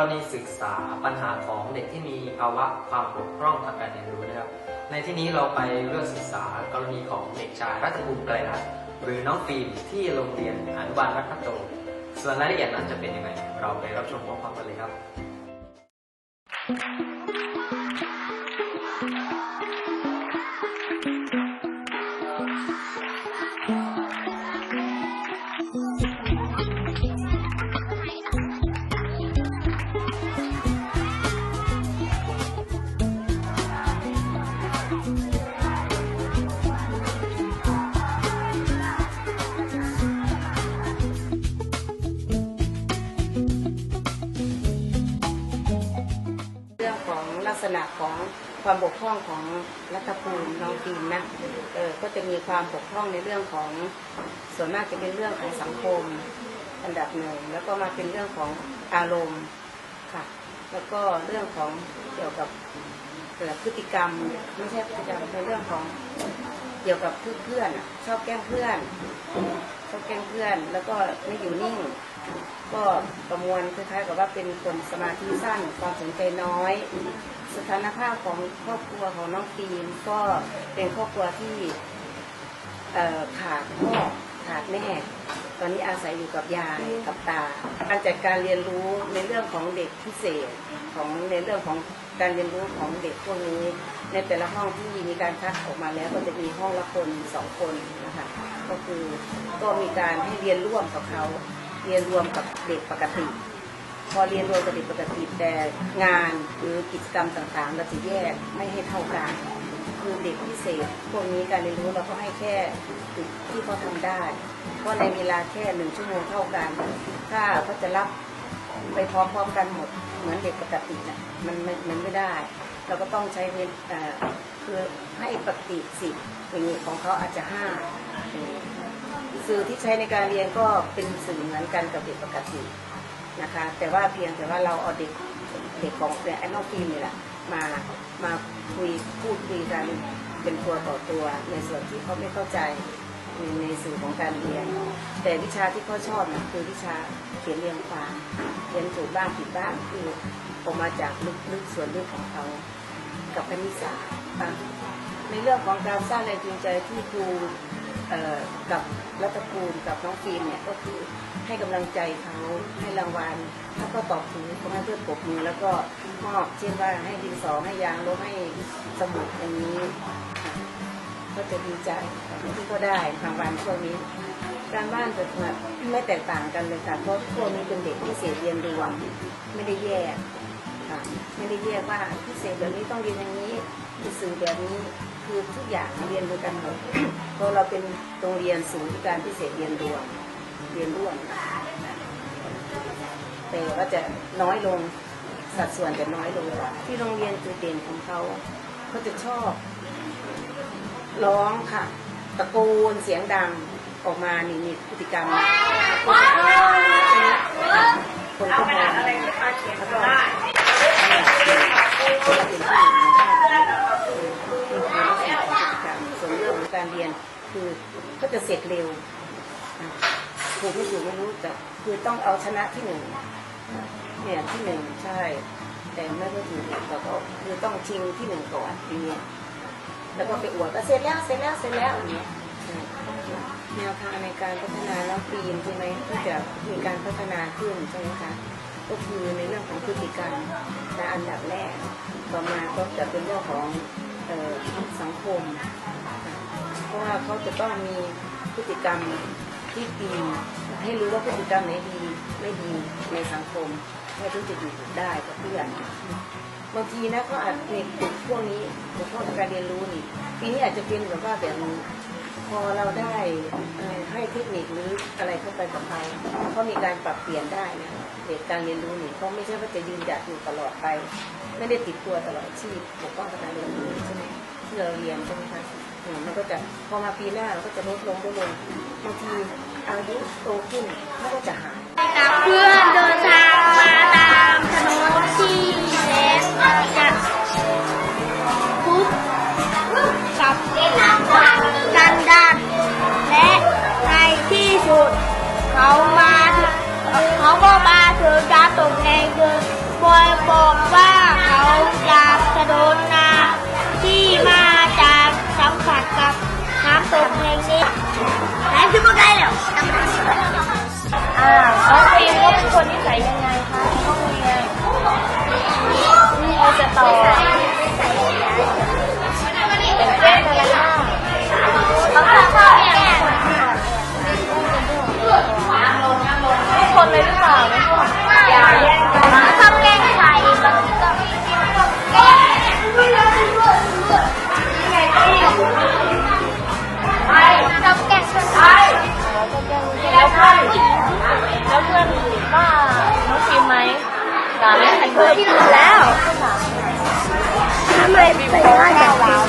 รณีศึกษาปัญหาของเด็กที่มีภาวะความบกพร่องทางการเรียนรู้นะครับ ในที่นี้เราไปเลือกศึกษากรณีของเด็กชายรัชภูมิไกรรัตน์หรือน้องฟิล์มที่โรงเรียนอนุบาลรัตนโต ส่วนรายละเอียดนั้นจะเป็นยังไง เราไปรับชมพร้อมกันเลยครับเษณะของความบกพร่องของรัฐภูมิน้องฟิล์มนะเออก็จะมีความบกพร่องในเรื่องของส่วนมากจะเป็นเรื่องของสังคมอันดับหนึ่งแล้วก็มาเป็นเรื่องของอารมณ์ค่ะ แล้วก็เรื่องของเกี่ยวกับเกี่ยวกับพฤติกรรมไม่ใช่พฤติกรรมเป็นเรื่องของเกี่ยวกับเพื่อนๆชอบแกล้งเพื่อนชอบแกล้งเพื่อน แล้วก็ไม่อยู่นิ่ง ก็ประมวลคล้ายๆกับว่าเป็นคนสมาธิสั้นความสนใจน้อย สถานภาพของครอบครัวของน้องฟิล์มก็เป็นครอบครัวที่ขาดพ่อขาดแม่ ตอนนี้อาศัยอยู่กับยายกับตา การจัดการเรียนรู้ในเรื่องของเด็กพิเศษของในเรื่องของการเรียนรู้ของเด็กพวกนี้ ในแต่ละห้องที่มีการคัดออกมาแล้วก็จะมีห้องละคนสองคนนะคะก็คือก็มีการให้เรียนร่วมกับเขา เรียนรวมกับเด็กปกติ พอเรียนรวมกับเด็กปกติแต่งานหรือกิจกรรมต่างๆเราจะแยกไม่ให้เท่ากันคือเด็กพิเศษพวกนี้การเรียนรู้เราก็ให้แค่ที่เขาทำได้ เพราะในเวลาแค่หนึ่งชั่วโมงเท่ากัน ถ้าเขาจะรับไปพร้อมๆกันหมดเหมือนเด็กปกติน่ะมันมันไม่ได้ เราก็ต้องใช้เวลคือให้ปกติสิอย่างนี้ของเขาอาจจะห้า สื่อที่ใช้ในการเรียนก็เป็นสื่อเหมือนกันกับเด็กปกตินะคะ แต่ว่าเพียงแต่ว่าเราเอาเด็กเด็กของเนี่ยไอ้น้องฟิล์มนี่แหละมามาคุยพูดคุยกันเป็นตัวต่อตัว ในส่วนที่เขาไม่เข้าใจในในสื่อของการเรียน แต่วิชาที่เขาชอบนะคือวิชาเขียนเรียงความเขียนถูกบ้างผิดบ้างคือออกมาจากลึกๆส่วนลึกของเขากับคณิตศาสตร์ในเรื่องของการสร้างแรงจูงใจที่ครู กับรัตภูมิกับน้องฟิล์มเนี่ยก็คือให้กำลังใจเขาให้รางวัลถ้าก็ตอบถูกเขาให้เพื่อปรบมือแล้วก็มอบเช่นว่าให้ดินสอให้ยางลบให้สมุดอย่างนี้ ก็จะดีใจที่เขาได้รางวัลพวกนี้การบ้านจะไม่แตกต่างกันเลยค่ะเพราะพวกนี้เป็นเด็กพิเศษเรียนรวมไม่ได้แยก ค่ะไม่ได้แยกว่าพิเศษแบบนี้ต้องเรียนอย่างนี้พิเศษแบบนี้คือทุกอย่างเรียนด้วยกันหมดเพราะเราเป็นโรงเรียนศูนย์การพิเศษเรียนรวมเรียนร่วมแต่ว่าจะน้อยลงสัดส่วนจะน้อยลงที่โรงเรียนจุดเด่นของเขาเขาจะชอบร้องค่ะ ตะโกนเสียงดังออกมานี่มีพฤติกรรมคนก็มองแล้วก็เป็ ส่วนเรื่องของการเรียนคือก็จะเสร็จเร็วอะถูกไม่ถูกไม่รู้แต่คือต้องเอาชนะที่หนึ่งเนี่ยที่หนึ่งใช่ แต่ไม่ได้ถูกแต่ก็คือต้องชิงที่หนึ่งก่อนทีนี้แล้วก็ไปอวดว่เสร็จแล้วเสร็จแล้วเสร็จแล้วอย่างเงี้ยแนวทางในการพัฒนาน้องปีนใช่ไหมที่จะมีการพัฒนาขึ้นใช่ไหมคะก็คือในเรื่องของพฤติกรรม และอันดับแรกต่อมาก็จะเป็นเรื่องของออสังคม เพราะว่าเขาจะต้องมีพฤติกรรมที่ดีให้รู้ว่าพฤติกรรมไหนดีไม่ดีในสังคมให้รู้จะอยู่ได้กับเพื่อนบางทีนะก็อาจเด็กพวกนี้เด็กพวกการเรียนรู้นี่ปีนี้อาจจะเป็นแบบว่าแบบ พอเราได้ให้เทคนิคหรืออะไรเข้าไปกับเขาเขามีการปรับเปลี่ยนได้นะเด็กการเรียนรู้นี่เขาไม่ใช่ว่าจะยืนหยัดอยู่ตลอดไป ไม่ได้ติดตัวตลอดชีพปกป้องการเรียนรู้ใช่ไหมที่เราเรียนใช่ไหมคะอืมมันก็จะพอมาปีหน้ามันก็จะลดลงลดลงบางทีอายุโตขึ้นเขาก็จะหายกับเพื่อน ต่อเป็นเส้นอะไรบ้างเขาชอบชอบแก่ทุกคนเลยหรือเปล่าไม่ชอบชอบแกล้งใครบางทีก็แกล้งชอบแกล้งเพื่อนแล้วเพื่อนแล้วเพื่อนว่าน้องพิมไหมด่าไม่ทันเพื่อนที่รู้แล้ว ทำไมไ